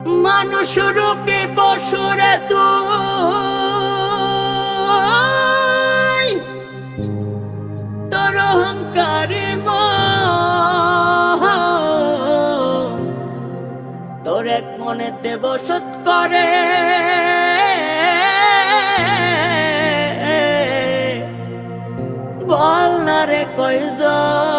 মানুষ রূপে বসরে তু তোর অহংকারে তোর এক মনে বসত করে। বল না রে কয়জন।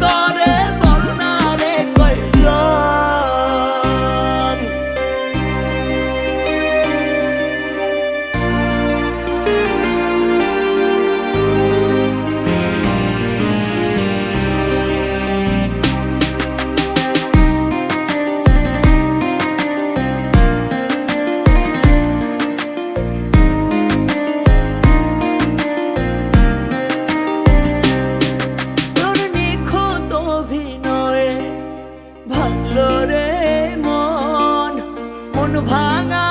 Doctor. no pangan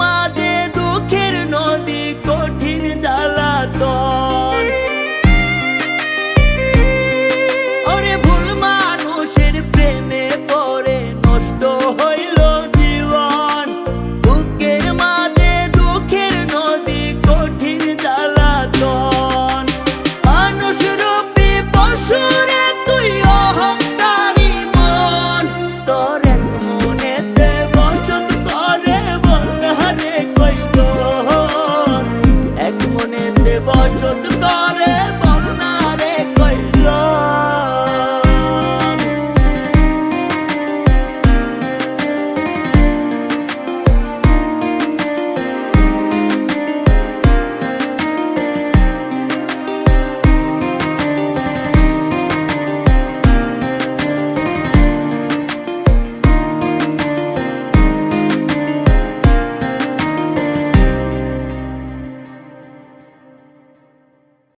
মাঝে দুঃখের নদী কঠিন জ্বালাতন